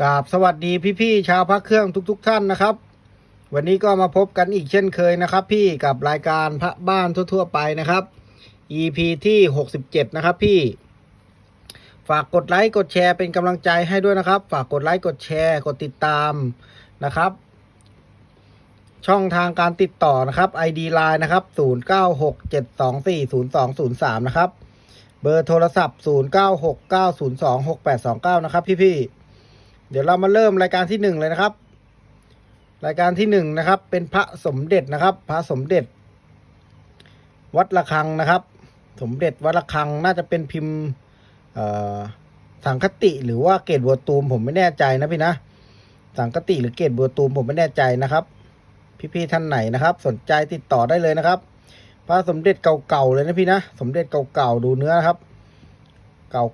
กราบสวัสดีพี่ๆชาวพระเครื่องทุก ๆ ท่านนะครับ วันนี้ก็มาพบกันอีกเช่นเคยนะครับ พี่กับรายการพระบ้านทั่ว ๆ ไปนะครับ EP ที่ 67 นะครับพี่ ฝากกดไลค์กดแชร์เป็นกำลังใจให้ด้วยนะครับ ฝากกดไลค์กดแชร์กดติดตามนะครับ ช่องทางการติดต่อนะครับ ID Line นะครับ 0967240203 นะครับ เบอร์โทรศัพท์ 0969026829 นะครับพี่ๆ เดี๋ยวเรามาเริ่มรายการที่หนึ่งเลยนะครับ รายการที่หนึ่งนะครับ เป็นพระสมเด็จนะครับ พระสมเด็จ วัดระฆังนะครับ สมเด็จวัดระฆังน่าจะเป็นพิมพ์สังคติหรือว่าเกตบัวตูมผมไม่แน่ใจนะพี่นะ สังคติหรือเกตบัวตูมผมไม่แน่ใจนะครับ พี่ๆท่านไหนนะครับ สนใจติดต่อได้เลยนะครับ พระสมเด็จเก่าๆเลยนะพี่นะ สมเด็จเก่าๆดูเนื้อครับ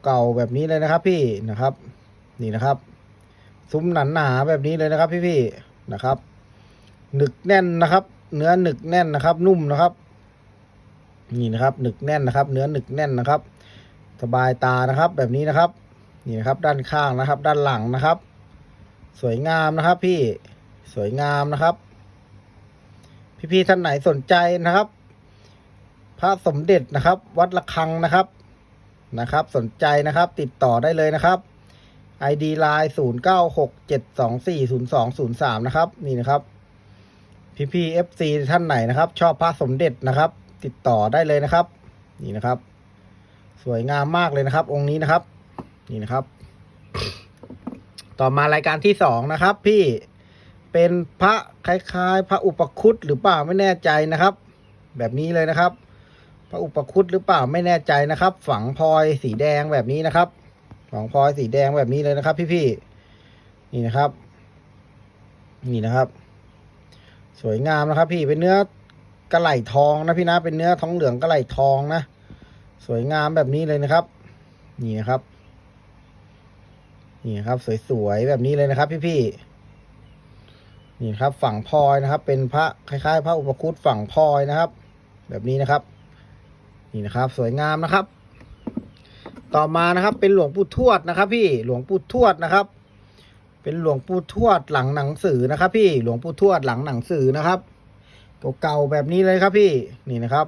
เก่าๆแบบนี้เลยนะครับ พี่นะครับ นี่นะครับ ซุ้มหนาๆแบบนี้เลยนะครับพี่ๆนะครับ หนึกแน่นนะครับ เนื้อหนึกแน่นนะครับ นุ่มนะครับ นี่นะครับ หนึกแน่นนะครับ เนื้อหนึกแน่นนะครับ สบายตานะครับ แบบนี้นะครับ นี่นะครับ ด้านข้างนะครับ ด้านหลังนะครับ สวยงามนะครับ พี่สวยงามนะครับ พี่ๆท่านไหนสนใจนะครับ พระสมเด็จนะครับ วัดระฆังนะครับนะครับ สนใจนะครับ ติดต่อได้เลยนะครับ ID Line 0 9 6 7 2 4 0 2 0 3 นะครับ นี่นะครับ พี่พี่ FC ท่านไหนนะครับ ชอบพระสมเด็จนะครับ ติดต่อได้เลยนะครับ นี่นะครับ สวยงามมากเลยนะครับ องค์นี้นะครับ นี่นะครับ ต่อมารายการที่สองนะครับ พี่เป็นพระคล้ายๆ พระอุปคุตหรือเปล่าไม่แน่ใจนะครับ แบบนี้เลยนะครับ พระอุปคุตหรือเปล่าไม่แน่ใจนะครับ ฝังพลอยสีแดงแบบนี้นะครับ ฝังพลอยสีแดงแบบนี้เลยนะครับ พี่ๆนี่นะครับ นี่นะครับ สวยงามนะครับ พี่เป็นเนื้อกระไหล่ทองนะพี่นะเป็นเนื้อทองเหลืองกระไหล่ทองนะสวยงามแบบนี้เลยนะครับ นี่นะครับ นี่ครับ สวยๆแบบนี้เลยนะครับพี่ๆนี่ครับ ฝั่งพลอยนะครับ เป็นพระคล้ายๆ พระอุปคุตฝั่งพลอยนะครับ แบบนี้นะครับ นี่นะครับ สวยงามนะครับ ต่อมานะครับ เป็นหลวงปู่ทวดนะครับ พี่หลวงปู่ทวดนะครับ เป็นหลวงปู่ทวดหลังหนังสือนะครับ พี่หลวงปู่ทวดหลังหนังสือนะครับเก่าๆแบบนี้เลยครับพี่นี่นะครับ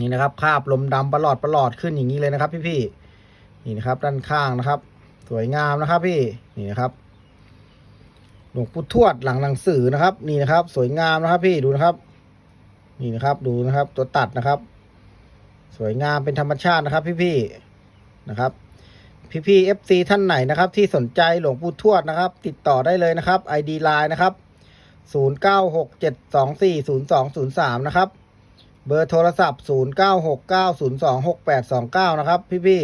นี่นะครับคาบลมดำประหลอดประหลอดขึ้นอย่างนี้เลยนะครับ พี่ๆนี่นะครับ ด้านข้างนะครับ สวยงามนะครับ พี่นี่นะครับ หลวงปู่ทวดหลังหนังสือนะครับ นี่นะครับ สวยงามนะครับ พี่ดูนะครับ นี่นะครับ ดูนะครับ ตัวตัดนะครับ สวยงามเป็นธรรมชาตินะครับ พี่ๆ นะครับ พี่ๆ FC ท่านไหนนะครับ ที่สนใจหลวงปู่ทวดนะครับ ติดต่อได้เลยนะครับ ID Line นะครับ 0967240203 นะครับ เบอร์โทรศัพท์ 0969026829 นะครับ พี่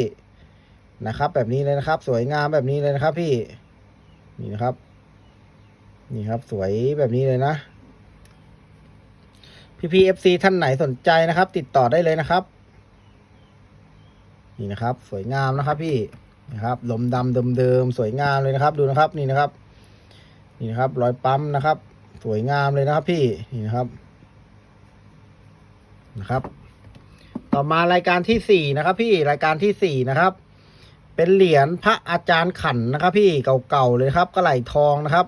ๆนะครับ แบบนี้เลยนะครับ สวยงามแบบนี้เลยนะครับ พี่นี่นะครับ นี่ครับ สวยแบบนี้เลยนะพี่ๆ FC ท่านไหนสนใจนะครับ ติดต่อได้เลยนะครับ นี่นะครับ สวยงามนะครับพี่นะครับลมดำเดิมๆสวยงามเลยนะครับ ดูนะครับนี่นะครับ นี่นะครับ รอยปั๊มนะครับ สวยงามเลยนะครับพี่นี่นะครับนะครับ ต่อมารายการที่สี่นะครับ พี่รายการที่สี่นะครับ เป็นเหรียญพระอาจารย์ขันนะครับ พี่เก่าๆเลยครับกระไหลทองนะครับ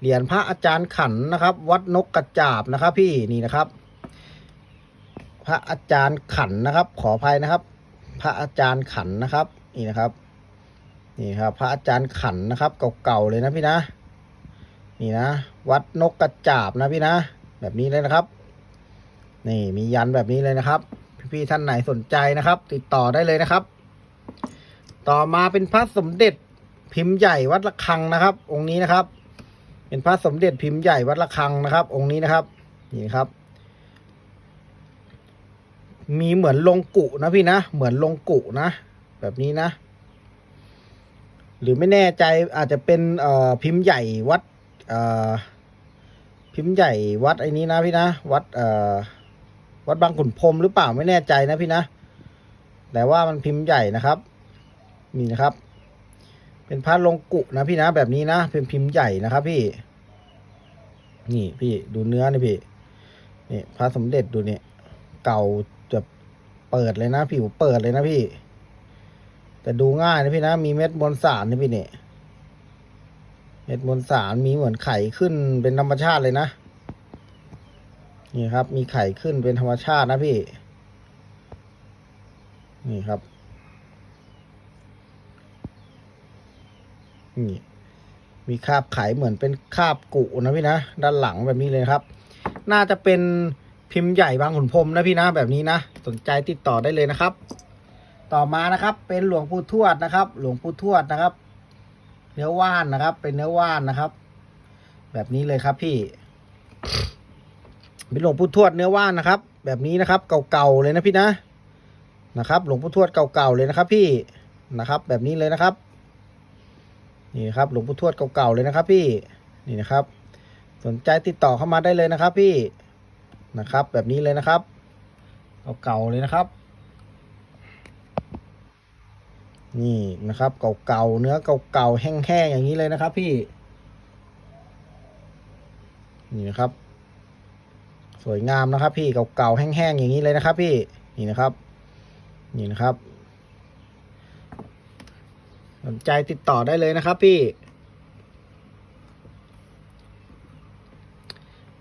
เหรียญพระอาจารย์ขันนะครับ วัดนกกระจาบนะครับ พี่นี่นะครับ พระอาจารย์ขันนะครับ ขออภัยนะครับ พระอาจารย์ขันนะครับ นี่นะครับ นี่ครับ พระอาจารย์ขันนะครับ เก่าๆเลยนะพี่นะ นี่นะ วัดนกกระจาบนะพี่นะ แบบนี้เลยนะครับ นี่มียันแบบนี้เลยนะครับ พี่ๆท่านไหนสนใจนะครับ ติดต่อได้เลยนะครับ ต่อมาเป็นพระสมเด็จพิมพ์ใหญ่วัดระฆังนะครับ องค์นี้นะครับ เป็นพระสมเด็จพิมพ์ใหญ่วัดระฆังนะครับ องค์นี้นะครับ นี่ครับ มีเหมือนลงกุนะพี่นะ เหมือนลงกุนะ แบบนี้นะ หรือไม่แน่ใจอาจจะเป็นพิมพ์ใหญ่วัดพิมพ์ใหญ่วัดไอ้นี้นะพี่นะ วัดวัดบางขุนพรมหรือเปล่าไม่แน่ใจนะพี่นะ แต่ว่ามันพิมพ์ใหญ่นะครับ นี่นะครับ เป็นพระลงกุนะพี่นะ แบบนี้นะเป็นพิมพ์ใหญ่นะครับพี่ นี่พี่ดูเนื้อนี่พี่นี่พระสมเด็จดูเนี่ยเก่า เปิดเลยนะ ผิวเปิดเลยนะพี่ แต่ดูง่ายนะพี่นะ มีเม็ดมวลสารนะพี่เนี่ยเม็ดมวลสารมีเหมือนไข่ขึ้นเป็นธรรมชาติเลยนะนี่ครับ มีไข่ขึ้นเป็นธรรมชาตินะพี่ นี่ครับนี่มีคราบไข่เหมือนเป็นคราบกุนะพี่นะ ด้านหลังแบบนี้เลยครับ น่าจะเป็น พิมพ์ใหญ่บางขุนพรมนะพี่นะแบบนี้นะ สนใจติดต่อได้เลยนะครับ ต่อมานะครับเป็นหลวงปู่ทวดนะครับ หลวงปู่ทวดนะครับ เนื้อว่านนะครับ เป็นเนื้อว่านนะครับ แบบนี้เลยครับพี่เป็นหลวงปู่ทวดเนื้อว่านนะครับ แบบนี้นะครับ เก่าๆเลยนะพี่นะนะครับ หลวงปู่ทวดเก่าๆเลยนะครับ พี่นะครับ แบบนี้เลยนะครับ นี่ครับ หลวงปู่ทวดเก่าๆเลยนะครับ พี่นี่นะครับ สนใจติดต่อเข้ามาได้เลยนะครับ พี่ นะครับ แบบนี้เลยนะครับเก่าๆเลยนะครับ นี่นะครับเก่าๆเนื้อเก่าๆแห้งๆอย่างนี้เลยนะครับ พี่ นี่นะครับ สวยงามนะครับ พี่เก่าๆแห้งๆอย่างนี้เลยนะครับ พี่ นี่นะครับ นี่นะครับสนใจติดต่อได้เลยนะครับพี่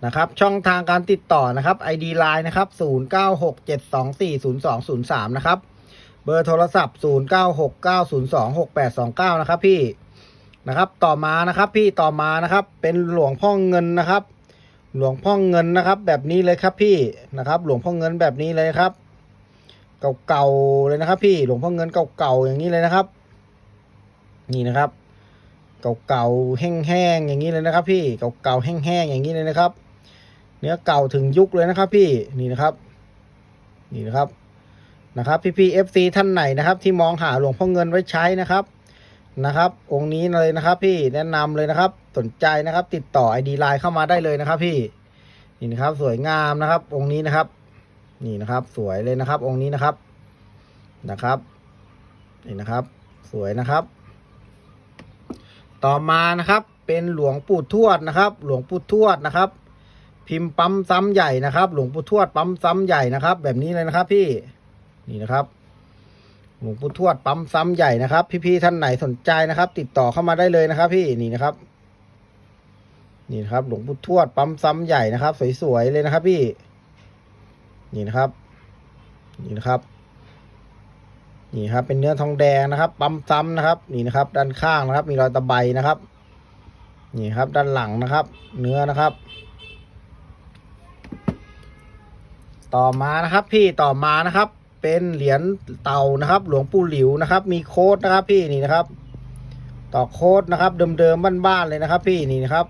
นะครับ ช่องทางการติดต่อนะครับ ID Line นะครับ 0967240203 นะครับ เบอร์โทรศัพท์ 0969026829 นะครับพี่นะครับ ต่อมานะครับพี่ต่อมานะครับ เป็นหลวงพ่อเงินนะครับ หลวงพ่อเงินนะครับ แบบนี้เลยครับพี่นะครับ หลวงพ่อเงินแบบนี้เลยครับ เก่าๆเลยนะครับ พี่หลวงพ่อเงินเก่าๆอย่างนี้เลยนะครับ นี่นะครับเก่าๆแห้งๆอย่างนี้เลยนะครับ พี่เก่าๆแห้งๆอย่างนี้เลยนะครับ เนื้อเก่าถึงยุคเลยนะครับ พี่นี่นะครับนี่นะครับนะครับ พี่พีเอฟซีท่านไหนนะครับ ที่มองหาหลวงพ่อเงินไว้ใช้นะครับนะครับ องค์นี้เลยนะครับ พี่แนะนำเลยนะครับ สนใจนะครับ ติดต่อไอดีไลน์เข้ามาได้เลยนะครับ พี่นี่นะครับ สวยงามนะครับ องค์นี้นะครับ นี่นะครับ สวยเลยนะครับ องค์นี้นะครับนะครับ นี่นะครับ สวยนะครับ ต่อมานะครับ เป็นหลวงปู่ทวดนะครับ หลวงปู่ทวดนะครับ พิมพ์ปั๊มซ้ำใหญ่นะครับ หลวงปู่ทวดปั๊มซ้ำใหญ่นะครับ แบบนี้เลยนะครับ พี่นี่นะครับหลวงปู่ทวดปั๊มซ้ำใหญ่นะครับ พี่ๆท่านไหนสนใจนะครับ ติดต่อเข้ามาได้เลยนะครับ พี่นี่นะครับ นี่นะครับหลวงปู่ทวดปั๊มซ้ำใหญ่นะครับ สวยๆเลยนะครับ พี่ นี่นะครับ นี่นะครับ นี่ครับ เป็นเนื้อทองแดงนะครับ ปั๊มซ้ำนะครับ นี่นะครับ ด้านข้างนะครับ มีรอยตะไบนะครับ นี่ครับ ด้านหลังนะครับ เนื้อนะครับ ต่อมานะครับพี่ต่อมานะครับ เป็นเหรียญเต่านะครับ หลวงปู่หลิวนะครับ มีโค้ดนะครับพี่นี่นะครับ ต่อโค้ดนะครับ เดิมๆบ้านๆเลยนะครับ พี่นี่นะครับ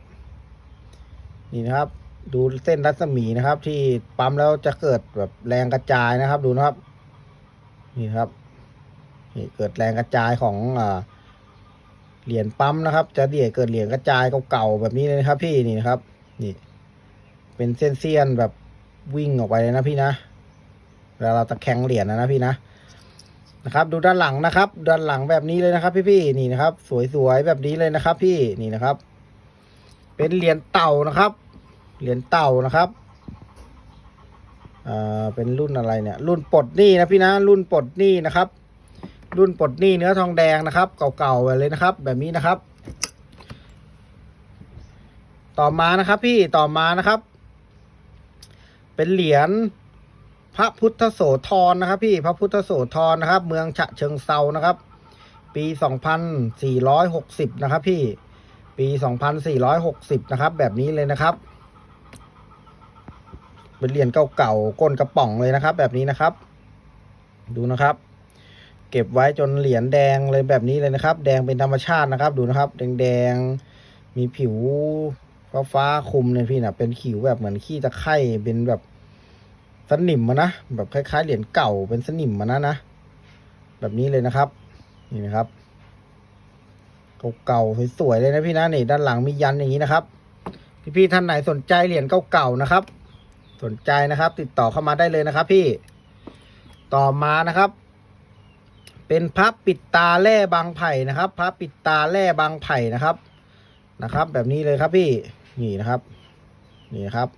นี่นะครับ ดูเส้นรัศมีนะครับ ที่ปั๊มแล้วจะเกิดแบบแรงกระจายนะครับ ดูนะครับ นี่ครับนี่เกิดแรงกระจายของอ่าเหรียญปั๊มนะครับ จะเดี่ยเกิดเหรียญกระจายเก่าๆแบบนี้เลยนะครับ พี่นี่นะครับ นี่ เป็นเส้นเสี้ยนแบบ วิ่งออกไปเลยนะพี่นะเวลาเราตะแคงเหรียญนะนะพี่นะนะครับ ดูด้านหลังนะครับ ด้านหลังแบบนี้เลยนะครับ พี่ๆนี่นะครับ สวยๆแบบนี้เลยนะครับ พี่นี่นะครับ เป็นเหรียญเต่านะครับ เหรียญเต่านะครับอ่าเป็นรุ่นอะไรเนี่ย รุ่นปลดหนี้นะพี่นะ รุ่นปลดหนี้นะครับ รุ่นปลดหนี้เนื้อทองแดงนะครับ เก่าๆเลยนะครับ แบบนี้นะครับ ต่อมานะครับ พี่ต่อมานะครับ เป็นเหรียญพระพุทธโสธรนะครับ พี่พระพุทธโสธรนะครับ เมืองฉะเชิงเซานะครับ ปีสองพันสี่ร้อยหกสิบนะครับ พี่ปีสองพันสี่ร้อยหกสิบนะครับ แบบนี้เลยนะครับ เป็นเหรียญเก่าๆก้นกระป๋องเลยนะครับ แบบนี้นะครับ ดูนะครับ เก็บไว้จนเหรียญแดงเลยแบบนี้เลยนะครับ แดงเป็นธรรมชาตินะครับ ดูนะครับ แดงๆมีผิว ฟ้าฟ้าคุมเนี่ยพี่นะเป็นขิวแบบเหมือนขี้ตะไคร่เป็นแบบสนิมมานะแบบคล้ายๆเหรียญเก่าเป็นสนิมมานะนะแบบนี้เลยนะครับนี่นะครับเก่าๆสวยๆเลยนะพี่นะนี่ด้านหลังมียันอย่างนี้นะครับพี่ๆท่านไหนสนใจเหรียญเก่าๆนะครับ สนใจนะครับ ติดต่อเข้ามาได้เลยนะครับ พี่ต่อมานะครับ เป็นพระปิดตาแร่บางไผ่นะครับพระปิดตาแร่บางไผ่นะครับนะครับ แบบนี้เลยครับพี่ นี่นะครับ นี่นะครับ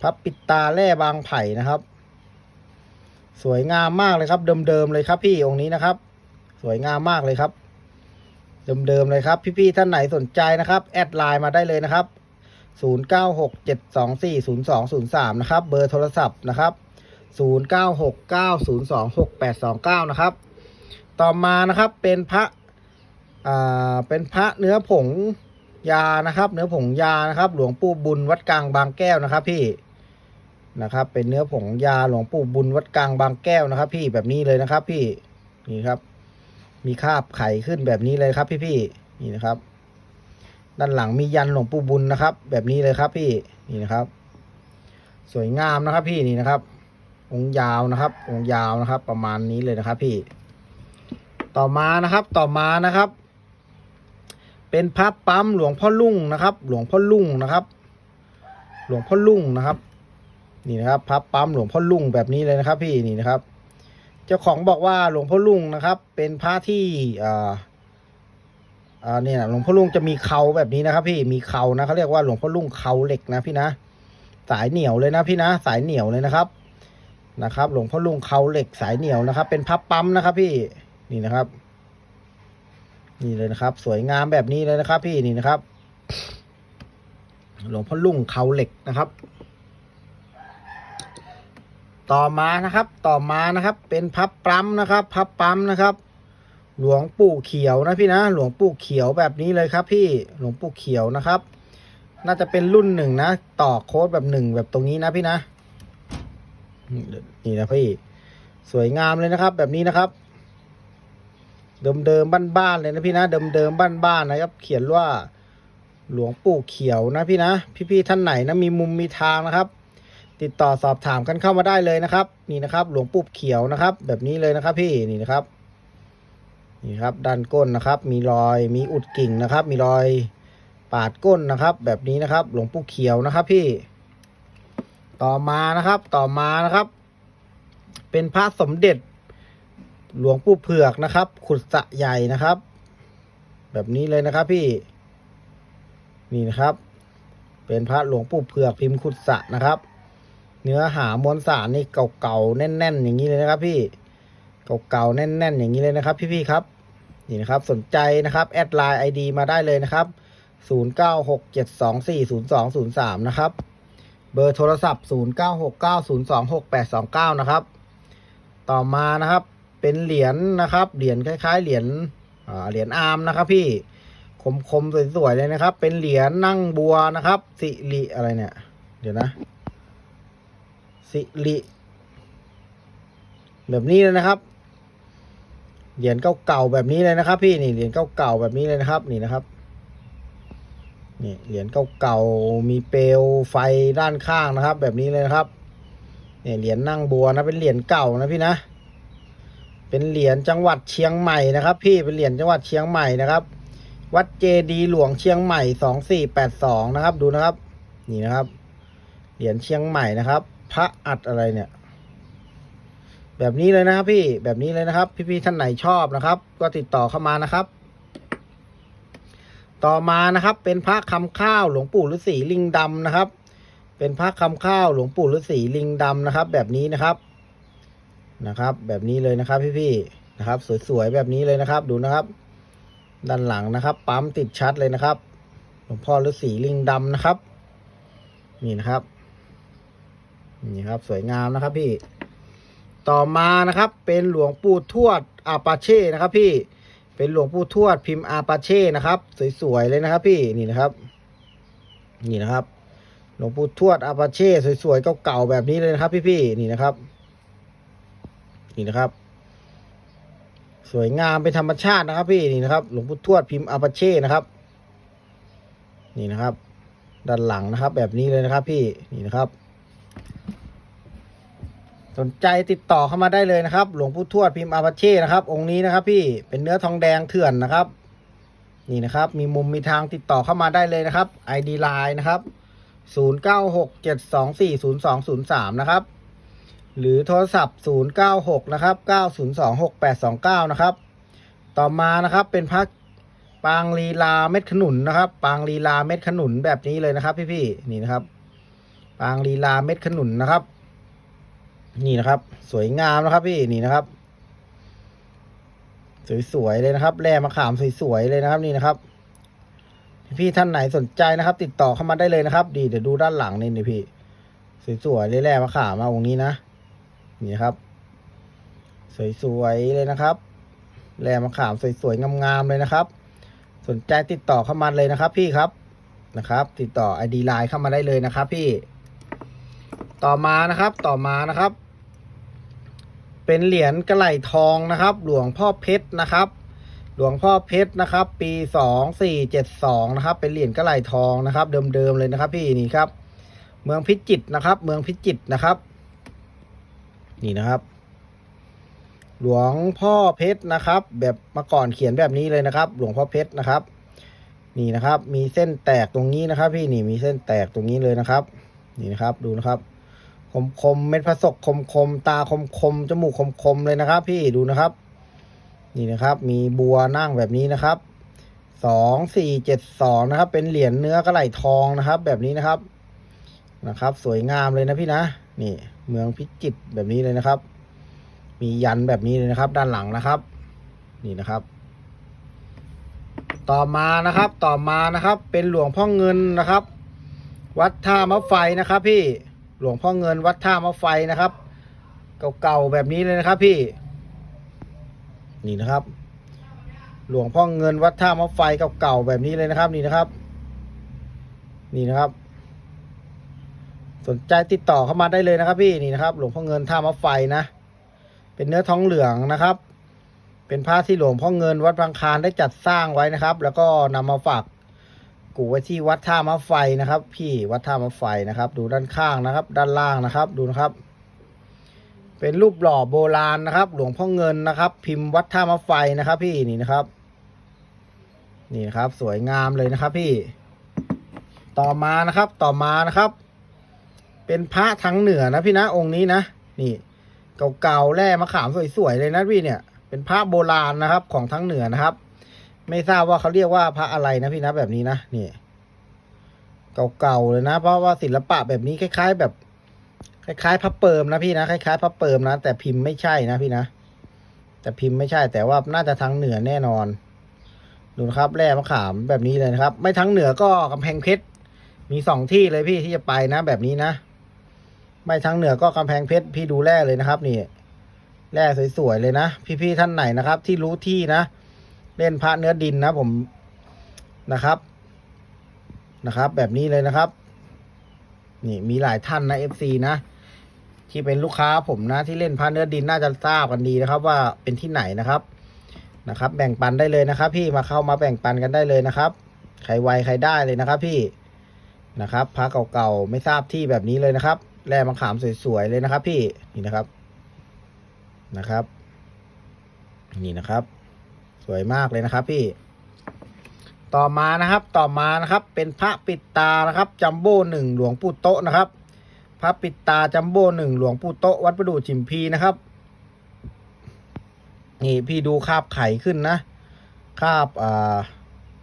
พระปิดตาแร่บางไผ่นะครับ สวยงามมากเลยครับ เดิมๆเลยครับ พี่องค์นี้นะครับ สวยงามมากเลยครับ เดิมๆเลยครับ พี่ๆท่านไหนสนใจนะครับ แอดไลน์มาได้เลยนะครับ0967240203 นะครับ เบอร์โทรศัพท์นะครับ 0969026829 นะครับ ต่อมานะครับเป็นพระ อ่า เป็นพระเนื้อผง ยานะครับ เนื้อผงยานะครับ หลวงปู่บุญวัดกลางบางแก้วนะครับ พี่นะครับ เป็นเนื้อผงยาหลวงปู่บุญวัดกลางบางแก้วนะครับ พี่แบบนี้เลยนะครับ พี่นี่ครับ มีคราบไข่ขึ้นแบบนี้เลยครับพี่พี่นี่นะครับ ด้านหลังมียันหลวงปู่บุญนะครับ แบบนี้เลยครับ พี่นี่นะครับ สวยงามนะครับ พี่นี่นะครับ องค์ยาวนะครับ องค์ยาวนะครับ ประมาณนี้เลยนะครับ พี่ ต่อมานะครับ ต่อมานะครับ เป็นพระปั๊มหลวงพ่อลุ่งนะครับ หลวงพ่อลุ่งนะครับ หลวงพ่อลุ่งนะครับ นี่นะครับพระปั๊มหลวงพ่อลุ่งแบบนี้เลยนะครับพี่นี่นะครับ เจ้าของบอกว่าหลวงพ่อลุ่งนะครับ เป็นพระที่อ่าอ่าเนี่ยหลวงพ่อลุ่งจะมีเขาแบบนี้นะครับ พี่มีเขานะเขาเรียกว่าหลวงพ่อลุ่งเขาเหล็กนะพี่นะ สายเหนียวเลยนะพี่นะ สายเหนียวเลยนะครับนะครับ หลวงพ่อลุ่งเขาเหล็กสายเหนียวนะครับ เป็นพับปั๊มนะครับ พี่นี่นะครับ นี่เลยนะครับ สวยงามแบบนี้เลยนะครับ พี่นี่นะครับ หลวงพ่อลุ่งเขาเหล็กนะครับ ต่อมานะครับ ต่อมานะครับ เป็นพับปั๊มนะครับ พับปั๊มนะครับ หลวงปู่เขียวนะพี่นะ หลวงปู่เขียวแบบนี้เลยครับ พี่หลวงปู่เขียวนะครับ น่าจะเป็นรุ่นหนึ่งนะ ต่อโค้ดแบบหนึ่งแบบตรงนี้นะพี่นะนี่นะพี่ สวยงามเลยนะครับ แบบนี้นะครับ เดิมๆบ้านๆเลยนะพี่นะเดิมๆบ้านๆนะครับ เขียนว่าหลวงปู่เขียวนะพี่นะ พี่ๆท่านไหนนะมีมุมมีทางนะครับ ติดต่อสอบถามกันเข้ามาได้เลยนะครับ นี่นะครับ หลวงปู่เขียวนะครับ แบบนี้เลยนะครับ พี่นี่นะครับนี่ครับด้านก้นนะครับ มีรอยมีอุดกิ่งนะครับ มีรอยปาดก้นนะครับ แบบนี้นะครับ หลวงปู่เขียวนะครับ พี่ ต่อมานะครับ ต่อมานะครับ เป็นพระสมเด็จ หลวงปู่เผือกนะครับ ขุดสะใหญ่นะครับ แบบนี้เลยนะครับพี่ นี่นะครับ เป็นพระหลวงปู่เผือกพิมพ์ขุดสะนะครับ เนื้อหามวลสารนี่เก่าๆแน่น ๆ อย่างนี้เลยนะครับ พี่ เก่าๆแน่น ๆ อย่างนี้เลยนะครับ พี่ๆครับ นี่นะครับสนใจนะครับแอดไลน์ไอดีมาได้เลยนะครับ 0967240203 นะครับ เบอร์โทรศัพท์ 0969026829 นะครับ ต่อมานะครับ เป็นเหรียญนะครับ เหรียญคล้าย ๆ เหรียญเหรียญอาร์มนะครับพี่คมๆสวยๆเลยนะครับ เป็นเหรียญนั่งบัวนะครับ สิริอะไรเนี่ย เดี๋ยวนะ สิริแบบนี้เลยนะครับ เหรียญเก่าๆแบบนี้เลยนะครับ พี่นี่เหรียญเก่าๆแบบนี้เลยนะครับ นี่นะครับนี่เหรียญเก่าๆมีเปลวไฟด้านข้างนะครับ แบบนี้เลยนะครับเนี่ยเหรียญนั่งบัวนะเป็นเหรียญเก่านะพี่นะ เป็นเหรียญจังหวัดเชียงใหม่นะครับ พี่เป็นเหรียญจังหวัดเชียงใหม่นะครับ วัดเจดีหลวงเชียงใหม่สองสี่แปดสองนะครับ ดูนะครับ นี่นะครับ เหรียญเชียงใหม่นะครับ พระอัดอะไรเนี่ย แบบนี้เลยนะครับ พี่แบบนี้เลยนะครับ พี่ๆท่านไหนชอบนะครับ ก็ติดต่อเข้ามานะครับ ต่อมานะครับ เป็นพระคำข้าวหลวงปู่ฤาษีลิงดำนะครับ เป็นพระคำข้าวหลวงปู่ฤาษีลิงดำนะครับ แบบนี้นะครับ นะครับ แบบนี้เลยนะครับพี่ๆนะครับ สวยๆแบบนี้เลยนะครับ ดูนะครับ ด้านหลังนะครับ ปั๊มติดชัดเลยนะครับหลวงพ่อฤาษีลิงดำนะครับ นี่นะครับ นี่ครับสวยงามนะครับพี่ ต่อมานะครับ เป็นหลวงปู่ทวดอาปาเช่นะครับ พี่เป็นหลวงปู่ทวดพิมพ์อาปาเช่นะครับ สวยๆเลยนะครับ พี่นี่นะครับ นี่นะครับ หลวงปู่ทวดอาปาเช่สวยๆเก่าๆแบบนี้เลยนะครับ พี่ๆนี่นะครับ นี่นะครับ สวยงามเป็นธรรมชาตินะครับ พี่นี่นะครับ หลวงปู่ทวดพิมพ์อาปาเช่นะครับ นี่นะครับ ด้านหลังนะครับ แบบนี้เลยนะครับ พี่นี่นะครับ สนใจติดต่อเข้ามาได้เลยนะครับ หลวงปู่ทวดพิมพ์อาปาเช่นะครับ องค์นี้นะครับ พี่เป็นเนื้อทองแดงเถื่อนนะครับ นี่นะครับ มีมุมมีทางติดต่อเข้ามาได้เลยนะครับ ID Line นะครับ0967240203 นะครับ หรือโทรศัพท์ 096 นะครับ 9026829 นะครับ ต่อมานะครับเป็นพักปางลีลาเม็ดขนุนนะครับ ปางลีลาเม็ดขนุนแบบนี้เลยนะครับ พี่ๆนี่นะครับ ปางลีลาเม็ดขนุนนะครับ นี่นะครับ สวยงามนะครับ พี่นี่นะครับ สวยๆเลยนะครับแร่มะขามสวยๆเลยนะครับ นี่นะครับ พี่ท่านไหนสนใจนะครับ ติดต่อเข้ามาได้เลยนะครับ ดีเดี๋ยวดูด้านหลังนี่นี่พี่สวยๆเลยแร่มะขามมาองค์นี้นะ นี่ครับ สวยๆเลยนะครับแร่มะขามสวยๆงามๆเลยนะครับ สนใจติดต่อเข้ามาเลยนะครับ พี่ครับนะครับ ติดต่อ ID ไลน์เข้ามาได้เลยนะครับ พี่ ต่อมานะครับ ต่อมานะครับ เป็นเหรียญกระไหลทองนะครับ หลวงพ่อเพชรนะครับ หลวงพ่อเพชรนะครับ ปีสองสี่เจ็ดสองนะครับ เป็นเหรียญกระไหลทองนะครับ เดิมๆเลยนะครับ พี่นี่ครับ เมืองพิจิตรนะครับ เมืองพิจิตรนะครับ นี่นะครับ หลวงพ่อเพชรนะครับ แบบเมาก่อนเขียนแบบนี้เลยนะครับ หลวงพ่อเพชรนะครับ นี่นะครับ มีเส้นแตกตรงนี้นะครับ พี่นี่มีเส้นแตกตรงนี้เลยนะครับ นี่นะครับดูนะครับ คมคมเม็ดพระศกคมคมตาคมคมจมูกคมคมเลยนะครับ พี่ดูนะครับ นี่นะครับ มีบัวนั่งแบบนี้นะครับสองสี่เจ็ดสองนะครับ เป็นเหรียญเนื้อกระไหลทองนะครับ แบบนี้นะครับนะครับ สวยงามเลยนะพี่นะนี่ เมืองพิจิตรแบบนี้เลยนะครับ มียันแบบนี้เลยนะครับ ด้านหลังนะครับ นี่นะครับ ต่อมานะครับ ต่อมานะครับ เป็นหลวงพ่อเงินนะครับ วัดท่ามะไฟนะครับ พี่หลวงพ่อเงินวัดท่ามะไฟนะครับ เก่าๆแบบนี้เลยนะครับ พี่ นี่นะครับ หลวงพ่อเงินวัดท่ามะไฟเก่าๆแบบนี้เลยนะครับ นี่นะครับ นี่นะครับ สนใจติดต่อเข้ามาได้เลยนะครับ พี่นี่นะครับ หลวงพ่อเงินท่ามะไฟนะ เป็นเนื้อทองเหลืองนะครับ เป็นผ้าที่หลวงพ่อเงินวัดบางคานได้จัดสร้างไว้นะครับ แล้วก็นำมาฝากกูไว้ที่วัดท่ามะไฟนะครับ พี่วัดท่ามะไฟนะครับ ดูด้านข้างนะครับ ด้านล่างนะครับ ดูนะครับ เป็นรูปหล่อโบราณนะครับ หลวงพ่อเงินนะครับ พิมพ์วัดท่ามะไฟนะครับ พี่นี่นะครับ นี่นะครับ สวยงามเลยนะครับ พี่ ต่อมานะครับ ต่อมานะครับ เป็นพระทางเหนือนะพี่นะองค์นี้นะนี่เก่าๆแร่มะขามสวยๆเลยนะพี่เนี่ย เป็นพระโบราณนะครับของทั้งเหนือนะครับ ไม่ทราบว่าเขาเรียกว่าพระอะไรนะพี่นะแบบนี้นะนี่เก่าๆเลยนะ เพราะว่าศิลปะแบบนี้คล้าย ๆ แบบคล้ายๆพระเปิมนะพี่นะคล้ายๆพระเปิมนะ แต่พิมพ์ไม่ใช่นะพี่นะ แต่พิมพ์ไม่ใช่ แต่ว่าน่าจะทางเหนือแน่นอน ดูนะครับแร่มะขามแบบนี้เลยนะครับ ไม่ทั้งเหนือก็กำแพงเพชรมีสองที่เลยพี่ที่จะไปนะ แบบนี้นะ ไม่ทั้งเหนือก็กำแพงเพชรพี่ดูแร่เลยนะครับ นี่แร่สวยๆเลยนะ พี่ๆท่านไหนนะครับ ที่รู้ที่นะ เล่นพระเนื้อดินนะ ผมนะครับนะครับ แบบนี้เลยนะครับ นี่มีหลายท่านนะ FC นะที่เป็นลูกค้าผมนะ ที่เล่นพระเนื้อดินน่าจะทราบกันดีนะครับ ว่าเป็นที่ไหนนะครับนะครับ แบ่งปันได้เลยนะครับ พี่มาเข้ามาแบ่งปันกันได้เลยนะครับใครไวใครได้เลยนะครับ พี่นะครับพระเก่าๆไม่ทราบที่แบบนี้เลยนะครับ แร่มะขามสวยๆเลยนะครับ พี่นี่นะครับนะครับ นี่นะครับ สวยมากเลยนะครับ พี่ ต่อมานะครับ ต่อมานะครับ เป็นพระปิดตานะครับจัมโบ้หนึ่งหลวงปู่โตะนะครับ พระปิดตาจัมโบ้หนึ่งหลวงปู่โตะวัดประดู่จิมพีนะครับ นี่พี่ดูคาบไขขึ้นนะคาบอ่า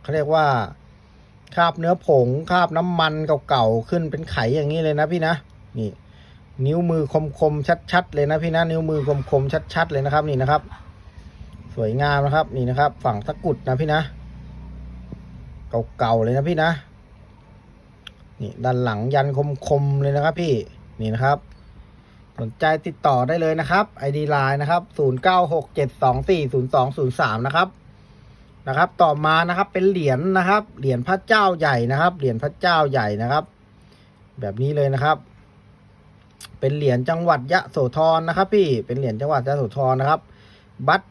เขาเรียกว่าคาบเนื้อผงคาบน้ำมันเก่าๆขึ้นเป็นไขอย่างนี้เลยนะพี่นะ นี่ นิ้วมือคมๆชัดๆเลยนะพี่นะนิ้วมือคมๆชัดๆเลยนะครับ นี่นะครับ สวยงามนะครับ นี่นะครับ ฝั่งตะกุดนะพี่นะ เก่าๆเลยนะพี่นะ นี่ด้านหลังยันคมๆเลยนะครับพี่นี่นะครับ สนใจติดต่อได้เลยนะครับ ID Line นะครับ0967240203นะครับนะครับ ต่อมานะครับเป็นเหรียญนะครับ เหรียญพระเจ้าใหญ่นะครับ เหรียญพระเจ้าใหญ่นะครับ แบบนี้เลยนะครับ เป็นเหรียญจังหวัดยะโสธรนะครับ พี่เป็นเหรียญจังหวัดยะโสธรนะครับ บัด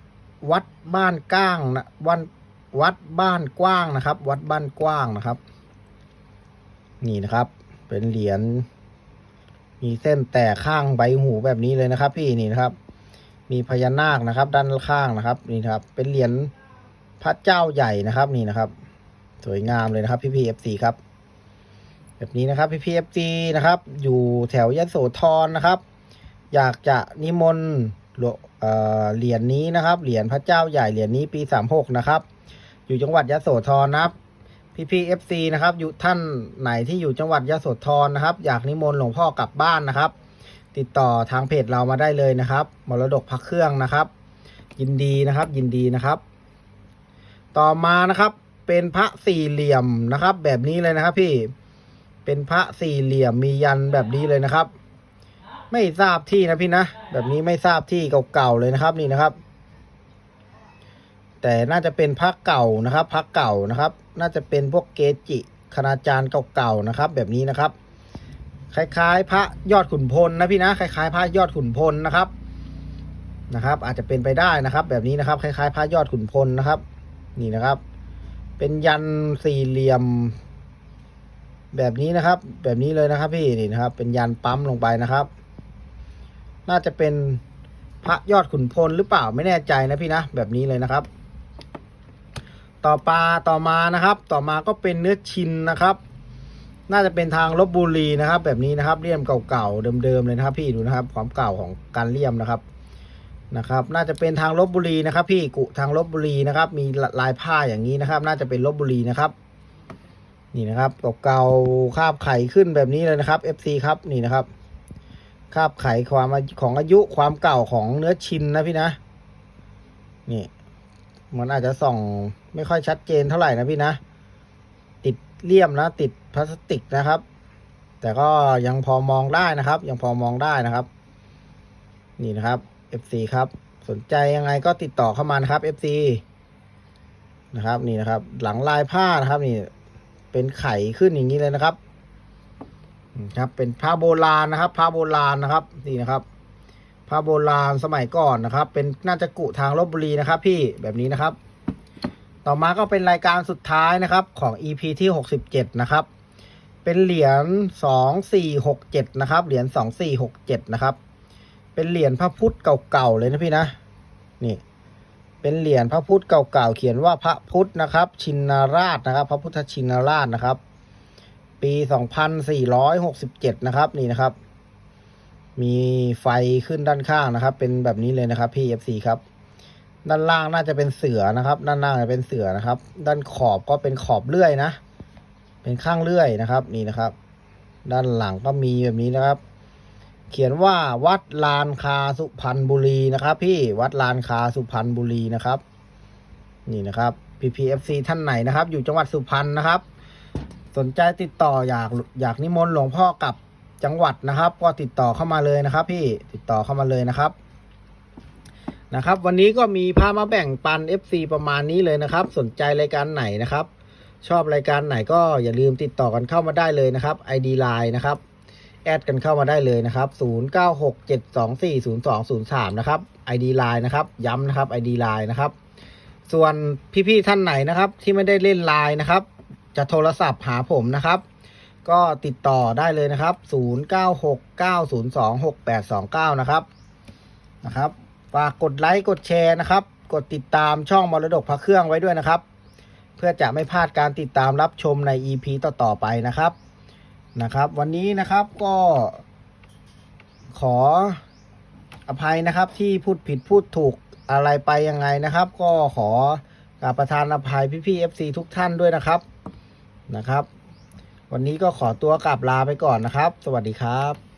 วัดบ้านก้างนะวันวัดบ้านกว้างนะครับ วัดบ้านกว้างนะครับ นี่นะครับ เป็นเหรียญมีเส้นแตกข้างใบหูแบบนี้เลยนะครับ พี่นี่นะครับ มีพญานาคนะครับ ด้านข้างนะครับ นี่นะครับ เป็นเหรียญพระเจ้าใหญ่นะครับ นี่นะครับ สวยงามเลยนะครับ พี่พีเอฟซีครับ แบบนี้นะครับพี่พีเอฟซีนะครับ อยู่แถวยโสธรนะครับ อยากจะนิมนต์หลวงเอ่อเหรียญนี้นะครับ เหรียญพระเจ้าใหญ่เหรียญนี้ปีสามหกนะครับ อยู่จังหวัดยโสธรนะครับพี่พีเอฟซีนะครับ อยู่ท่านไหนที่อยู่จังหวัดยโสธรนะครับ อยากนิมนต์หลวงพ่อกลับบ้านนะครับ ติดต่อทางเพจเรามาได้เลยนะครับ มรดกพระเครื่องนะครับ ยินดีนะครับ ยินดีนะครับ ต่อมานะครับ เป็นพระสี่เหลี่ยมนะครับ แบบนี้เลยนะครับพี่ เป็นพระสี่เหลี่ยมมียันแบบนี้เลยนะครับ ไม่ทราบที่นะพี่นะ แบบนี้ไม่ทราบที่เก่าๆเลยนะครับนี่นะครับ แต่น่าจะเป็นพระเก่านะครับพระเก่านะครับ น่าจะเป็นพวกเกจิคณาจารย์เก่าๆนะครับ แบบนี้นะครับ คล้ายๆ พระยอดขุนพลนะพี่นะคล้ายๆ พระยอดขุนพลนะครับนะครับ อาจจะเป็นไปได้นะครับ แบบนี้นะครับ คล้ายๆ พระยอดขุนพลนะครับ นี่นะครับ เป็นยันสี่เหลี่ยม แบบนี้นะครับ แบบนี้เลยนะครับพี่นี่นะครับ เป็นยันปั๊มลงไปนะครับ น่าจะเป็นพระยอดขุนพลหรือเปล่าไม่แน่ใจนะพี่นะแบบนี้เลยนะครับ ต่อปลาต่อมานะครับ ต่อมาก็เป็นเนื้อชินนะครับ น่าจะเป็นทางลบบุรีนะครับ แบบนี้นะครับเลี่ยมเก่าๆเดิมๆเลยนะครับ พี่ดูนะครับ ความเก่าของการเลี่ยมนะครับนะครับ น่าจะเป็นทางลบบุรีนะครับ พี่กุทางลบบุรีนะครับ มีลายผ้าอย่างนี้นะครับ น่าจะเป็นลบบุรีนะครับ นี่นะครับเก่าคาบไข่ขึ้นแบบนี้เลยนะครับ FC ครับนี่นะครับ คาบไข่ความของอายุความเก่าของเนื้อชินนะพี่นะ นี่มันอาจจะส่องไม่ค่อยชัดเจนเท่าไหร่นะพี่นะ ติดเลี่ยมนะ ติดพลาสติกนะครับ แต่ก็ยังพอมองได้นะครับ ยังพอมองได้นะครับ นี่นะครับ FC ครับ สนใจยังไงก็ติดต่อเข้ามานะครับ FC นะครับ นี่นะครับ หลังลายผ้านะครับ นี่ เป็นไข่ขึ้นอย่างนี้เลยนะครับครับ เป็นผ้าโบราณนะครับผ้าโบราณนะครับนี่นะครับผ้าโบราณสมัยก่อนนะครับ เป็นน่าจะกุทางลบบุรีนะครับ พี่แบบนี้นะครับ ต่อมาก็เป็นรายการสุดท้ายนะครับของ EP ที่หกสิบเจ็ดนะครับ เป็นเหรียญสองสี่หกเจ็ดนะครับเหรียญสองสี่หกเจ็ดนะครับ เป็นเหรียญพระพุทธเก่าๆเลยนะพี่นะนี่ เป็นเหรียญพระพุทธเก่าๆเขียนว่าพระพุทธนะครับ ชินราชนะครับ พระพุทธชินราชนะครับ ปี 2467 นะครับนี่นะครับ มีไฟขึ้นด้านข้างนะครับ เป็นแบบนี้เลยนะครับพี่ FC ครับ ด้านล่างน่าจะเป็นเสือนะครับ ด้านล่างจะเป็นเสือนะครับ ด้านขอบก็เป็นขอบเลื่อยนะ เป็นข้างเลื่อยนะครับ นี่นะครับ ด้านหลังก็มีแบบนี้นะครับ เขียนว่าวัดลานคาสุพรรณบุรีนะครับ พี่วัดลานคาสุพรรณบุรีนะครับ นี่นะครับ PPFC ท่านไหนนะครับ อยู่จังหวัดสุพรรณนะครับ สนใจติดต่ออยากอยากนิมนต์หลวงพ่อกลับจังหวัดนะครับ ก็ติดต่อเข้ามาเลยนะครับ พี่ติดต่อเข้ามาเลยนะครับนะครับ วันนี้ก็มีพามาแบ่งปัน FC ประมาณนี้เลยนะครับ สนใจรายการไหนนะครับ ชอบรายการไหนก็อย่าลืมติดต่อกันเข้ามาได้เลยนะครับ ID Line นะครับ แอดกันเข้ามาได้เลยนะครับ 0967240203 นะครับ ID Line นะครับ ย้ำนะครับ ID Line นะครับ ส่วนพี่ๆท่านไหนนะครับ ที่ไม่ได้เล่นไลน์นะครับ จะโทรศัพท์หาผมนะครับ ก็ติดต่อได้เลยนะครับ 0969026829 นะครับนะครับฝากกดไลค์กดแชร์นะครับ กดติดตามช่องมรดกพระเครื่องไว้ด้วยนะครับ เพื่อจะไม่พลาดการติดตามรับชมใน EP ต่อๆไปนะครับ นะครับ วันนี้นะครับก็ขออภัยนะครับที่พูดผิดพูดถูกอะไรไปยังไงนะครับ ก็ขอกราบประทานอภัยพี่ๆ FC ทุกท่านด้วยนะครับนะครับ วันนี้ก็ขอตัวกลับลาไปก่อนนะครับ สวัสดีครับ